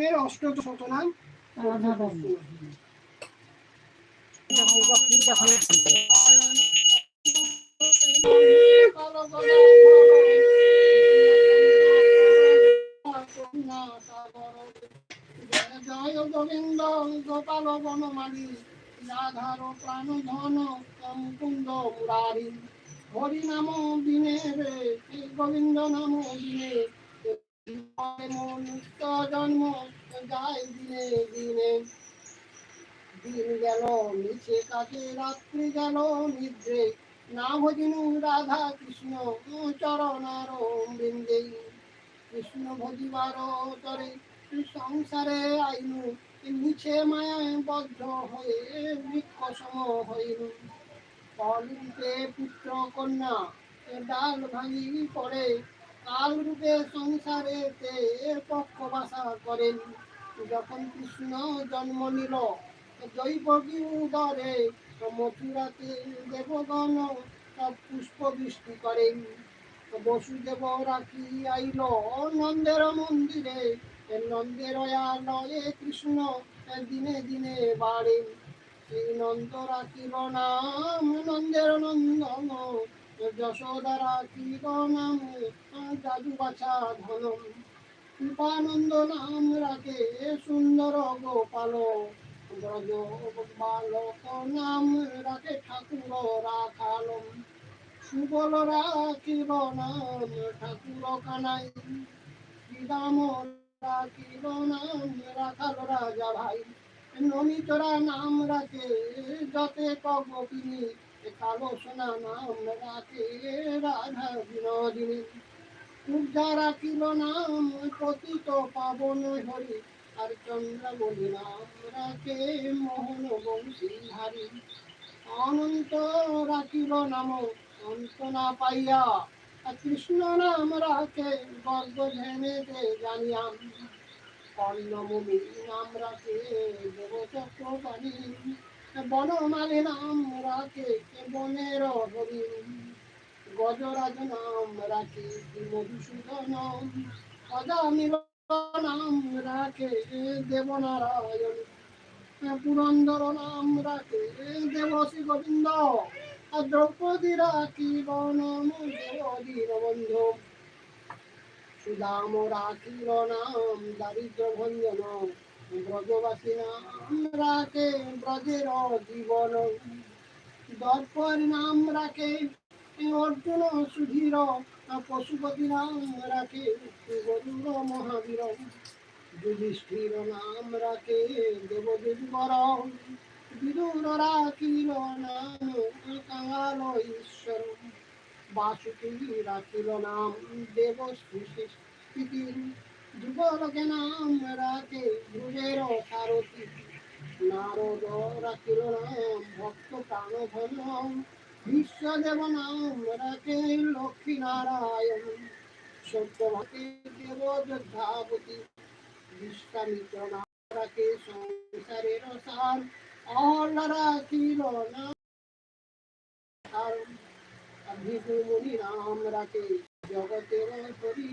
কৃষ্ণের অষ্টক শতনাম জয় গোবিন্দ, গোপাল বনমালী, রাধার প্রাণ ধন মুকুন্দ মুরারি। হরি নাম দিনে রে গোবিন্দ নাম দিনে। রাত্রি গেল, নিদ্রে। রাধা কৃষ্ণ চরণার বৃন্দে। কৃষ্ণ ভজিবার তরে সংসারে আইনু নিচে মায়ায় বদ্ধ হয়ে বৃক্ষ সম হইনু। রূপে পুত্র কন্যা ডাল ভাঙি পড়ে কাল রূপে সংসারে পক্ষ বাসা করেন। যখন কৃষ্ণ জন্ম নিল জৈবগী উদরে মথুরাতে দেবগণ সব পুষ্প বৃষ্টি করেন। বসুদেব রাখি আইল নন্দের মন্দিরে, নন্দের আলয়ে কৃষ্ণ দিনে দিনে বাড়েন। সেই নন্দ রাখিল নাম, নন্দের নন্দন যশোদা রাখিল নাম যাদু বাছা ধনম কৃপানন্দ নাম রাখে সুন্দর গোপাল ব্রজ বালক নাম রাখে ঠাকুর রাখালম সুবল রাখিল নাম ঠাকুর কানাই শ্রীরাম রাখিল নাম রাখাল রাজা ভাই নমিতরা নাম রাখে যতে কগপিনী কালো নাম রাখে রাধা পাবন হরি আর চন্দ্রমণি নাম রাখে মোহন বংশীহারি অনন্ত রাখিল নাম অন্ত না পাইয়া কৃষ্ণ নাম রাখে গর্ব ধ্যানেতে জানিয়াম। কর্ণমুনি নাম রাখে দেবচক্রবাণী। বনমালী নাম রাখে বনের হরি গজরাজ নাম রাখে মধুসূদন? অজামিল নাম রাখে দেবনারায়ণ? পুরন্দর নাম রাখে দেবশ্রী গোবিন্দ? আর দ্রৌপদী রাখিব নাম দেবদীর বন্ধু সুদাম রাখিল নাম দারিদ্র ভঞ্জন ব্রজবাসী নাম রাখে ব্রজের জীবন দর্পর নাম রাখে অর্জুন সুধীর পশুপতি নাম রাখে গরুর মহাবীর যুধিষ্ঠির নাম রাখে দেবদেবর বিদুর রাখিল নাম কাঙাল ঈশ্বর বাসুকি রাখিল নাম দেব স্থিতি যুগলকে নাম রাখে ধ্রুবের সারথী। নারদ ভক্ত প্রাণ ধন বিশ্বদেব নাম রাখে লক্ষ্মী নারায়ণ। সত্যভাকে দেব যোদ্ধাপতি বিশ্বামিত্র নাম রাখে সংসারের সার। অহল্লা রাখিল নাম ভিগুমুনি নাম রাখে জগতের হরি।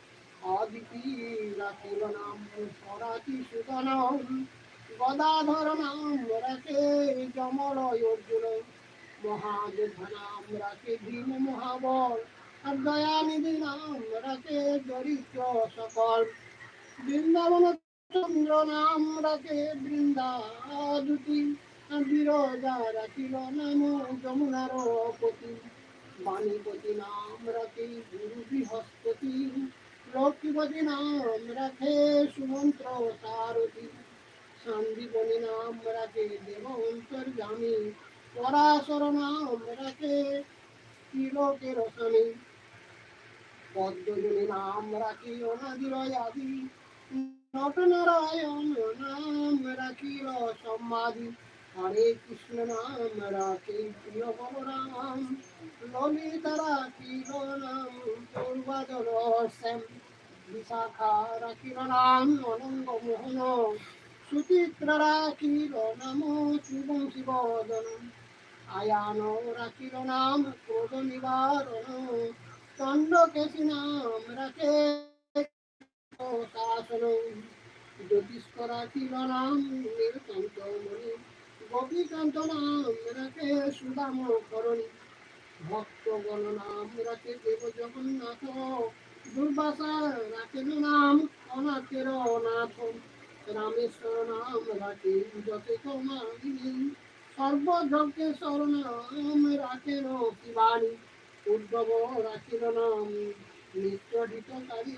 রাখিল নাম সরাতি সুদনম গদাধর নাম রাখে যমলয় অর্জুন মহাযোদ্ধ নাম রাখে ভীম মহাবল। আর দয়ানিধি নাম রাখে দরিদ্র সকল। বৃন্দাবন চন্দ্র নাম রাখে বৃন্দাদুতি বিরজা রাখিল নাম যমুনার পতি বাণীপতি নাম রাখে গুরু বৃহস্পতি। লক্ষ্মীপতি নাম রাখে সুমন্ত্র সারথী সন্দীপনী নাম রাখে দেব অন্তর্জামী পরাশর নাম রাখে তিলকের স্বামী পদ্মজনী নাম রাখি অনাদির আদি নটনারায়ণ নাম রাখিল সম্মাদি হরে কৃষ্ণ নাম রাখে প্রিয় বলরাম। ললিতা রাখিল নাম পূর্বাদল শ্যাম বিশাখা রাখিল নাম অনঙ্গ মোহন। সুচিত্রা রাখিল নাম শুভম শিবদন। আয়ান রাখিল নাম ক্রোধ নিবারণ। চন্দ্রকেশী নাম রাখে শাসন জ্যোতিষ্ক রাখিল নাম নীলকান্ত মণি গোপীকান্ত নাম রাখে সুদাম করণী। ভক্তগণ নাম রাখে দেব জগন্নাথ দুর্বাসা রাখেন নাম অনাথের অনাথ। রামেশ্বর নাম রাখে যথেত মালিনী সর্বযজ্ঞে নাম রাখেন শিবানী। উদ্ধব রাখিল নাম নিত্য হিতকারী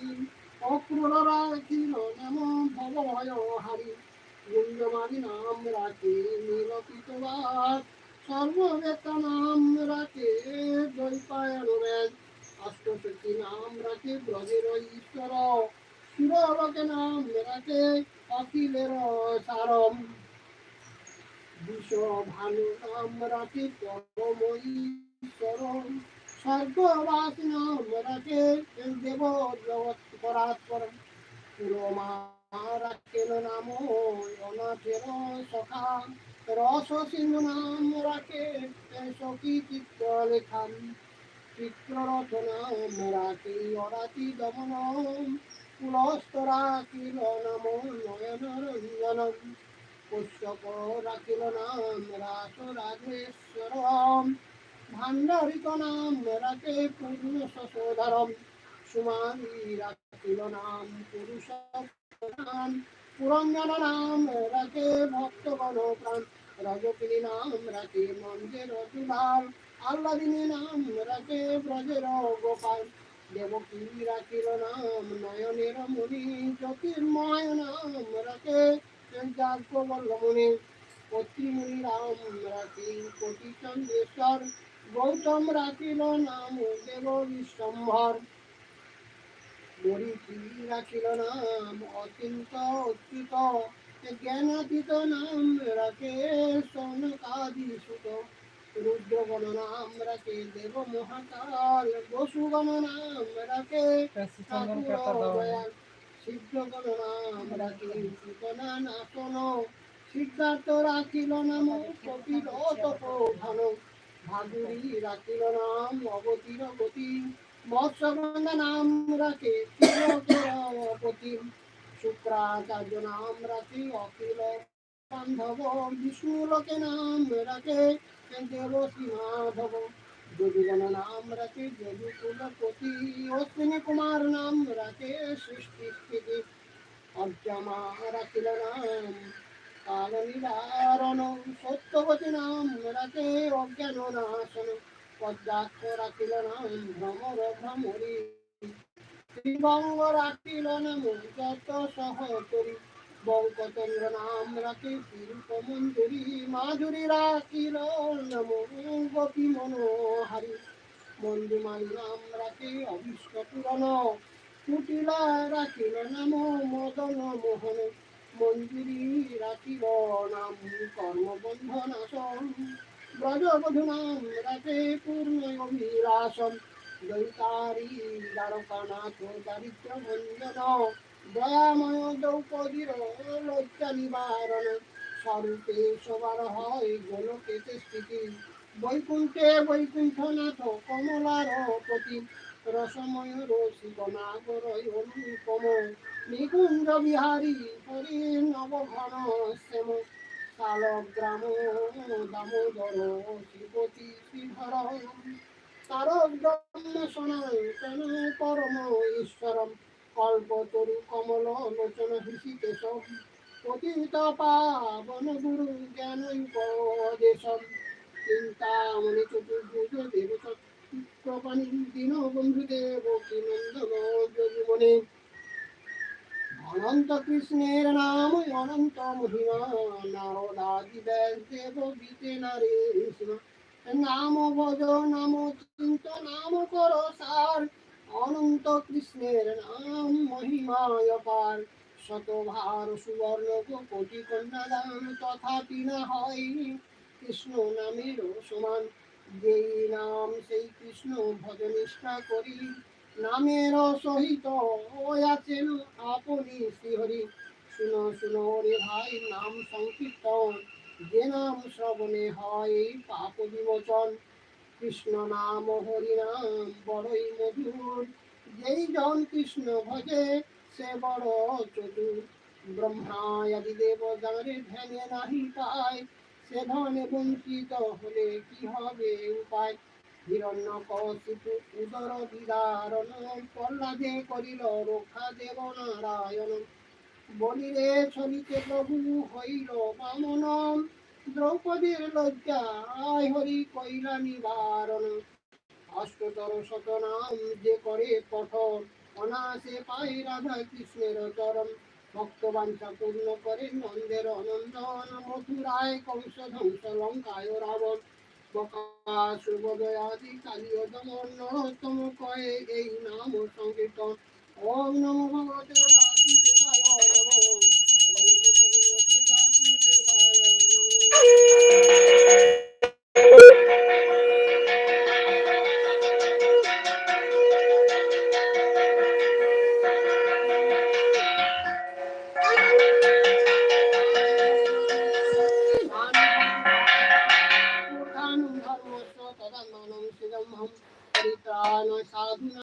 অক্রুর রাখিল নাম ভব ভয় হারি। গুঞ্জমানি নাম রাখে সর্ববেত নাম রাখে দ্বৈপায়ন বেদ নাম রাখে ব্রজের ঈশ্বর। সুরলোকে নাম রাখে অখিলের সারম। বিষ ভানু নাম রাখে পরম ঈশ্বর। স্বর্গবাস নাম রাখে দেব জগৎ পরাৎপর রমা রাখেন নাম অনাথের সখা। রস সিংহ নাম রাখে সখী চিত্র লেখান রাখে অরাতি দমন পুলস্ত রাখিল নাম নয়ন রঞ্জনম পুষ্যক রাখিল নাম রাস রাজেশ্বরম। ভাণ্ডারিত নাম রাখে পূর্ণ শশোধরম সুমানি রাখিল নাম পুরুষ পুরঞ্জন নাম রাখে ভক্তগণ প্রাণ রজকিনী নাম রাখে মঞ্জের দুলাল আল্লাদিনী নাম রাখে ব্রজের গোপাল। দেবকী রাখিল নাম, নয়নের মুনি, জ্যোতির্ময় নাম রাখে যাজ্ঞবল্লমুনি পত্রিমুনি রাম রাখি কোটি চন্দ্রেশ্বর গৌতম রাখিল নাম, দেব বিশ্বম্ভর। মরিচি রাখিল নাম? অচিন্ত অচ্যুত জ্ঞানাতীত নাম রাখে সনকাদি সুত। রুদ্রগণ নাম রাখে দেব মহাকাল বসুগণ নাম রাখে সিদ্ধগণ নাম রাখে সুতনা নাশন। সিদ্ধার্থ রাখিল নাম কপিল তপোধন ভাদুরী রাখিল নাম অবতীর গতি মৎস্যগন্ধা নাম রাখে কুমার নাম রাখে সৃষ্টি স্থিতি অর্জমা রাখিল নাম কাল নাম রাখে অজ্ঞান নাশন পদ্মাক্ষ রাখিল নাম ভ্রমর ভ্রমরি। শ্রীবঙ্গ রাখিল নাম যত সহতরী বঙ্কচন্দ্র নাম রাখে শিল্প মঞ্জুরি মাধুরী রাখিল গোপী মনোহারি। মঞ্জুমাই নাম রাখে অবিষ্ট পুরন কুটিলা রাখিল নাম মদন মোহন। মঞ্জুরি রাখিল নাম কর্মবন্ধন আসন ব্রজবধূ নাম রাখে পূর্ণ অভিলাষম দৈতারি দ্বারকানাথ দারিদ্র ভঞ্জন দয়াময় দ্রৌপদীর লজ্জা নিবারণ স্বরূপে সবার হয় গোলকেতে স্থিতি। বৈকুণ্ঠে বৈকুণ্ঠনাথ কমলার পতি রসময় রসিক নাগর অনুপম। নিকুঞ্জ বিহারী হরি নবঘন শ্যাম। শালগ্রাম দামোদর শ্রীপতি শ্রীধর তারক ব্রহ্ম সনাতন পরম ঈশ্বরম কল্পতরু কমল লোচন হৃষিকেশ পতিত পাবন গুরু জ্ঞান উপদেশম চিন্তামণি চতুর্ভুজ দেব চিত্রপাণি দীন বন্ধুদেব কি নন্দন যোগিমণি অনন্ত কৃষ্ণের নাম অনন্ত মহিমা নারদাদি ব্যাস দেব গীতে নারী নাম ভজ নাম চিন্ত নাম কর সার অনন্ত কৃষ্ণের নাম মহিমায় পার শতভার সুবর্ণ কোটি কন্যাদান তথাপি না হয় কৃষ্ণ নামের সমান যেই নাম সেই কৃষ্ণ ভজনিষ্ঠা করি নামের সহিত আছেন আপনি শ্রীহরি। শুনো শুনো রে ভাই, নাম সংকীর্তন। যে নাম শ্রবণে হয় পাপ বিমোচন। কৃষ্ণ নাম, হরি নাম, বড়ই মধুর। যেই জন কৃষ্ণ ভজে, সে বড় চতুর। ব্রহ্মা আদি দেব যারে ধ্যানে নাহি পায়। সে ধনে বঞ্চিত হলে কি হবে উপায়? হিরণ্য কশিপু উদর বিদারণ প্রহ্লাদে করিল রক্ষা দেব নারায়ণ বলিরে ছলিতে প্রভু হইল বামন। দ্রৌপদীর লজ্জা আয় হরি কইলা নিবারণ। অষ্টতর শত নাম যে করে পঠন অনাসে পাই রাধা কৃষ্ণের চরণ। ভক্তবাঞ্ছা পূর্ণ করে নন্দের অনন্দন মথুরায় কংস ধ্বংস, লঙ্কায় রাবণ। বকাসুবোদয়াদি কালীয় দমন নরোত্তম কয়ে এই নাম সংকীর্তন। ওম নম ভগবতে বাসুদেবায়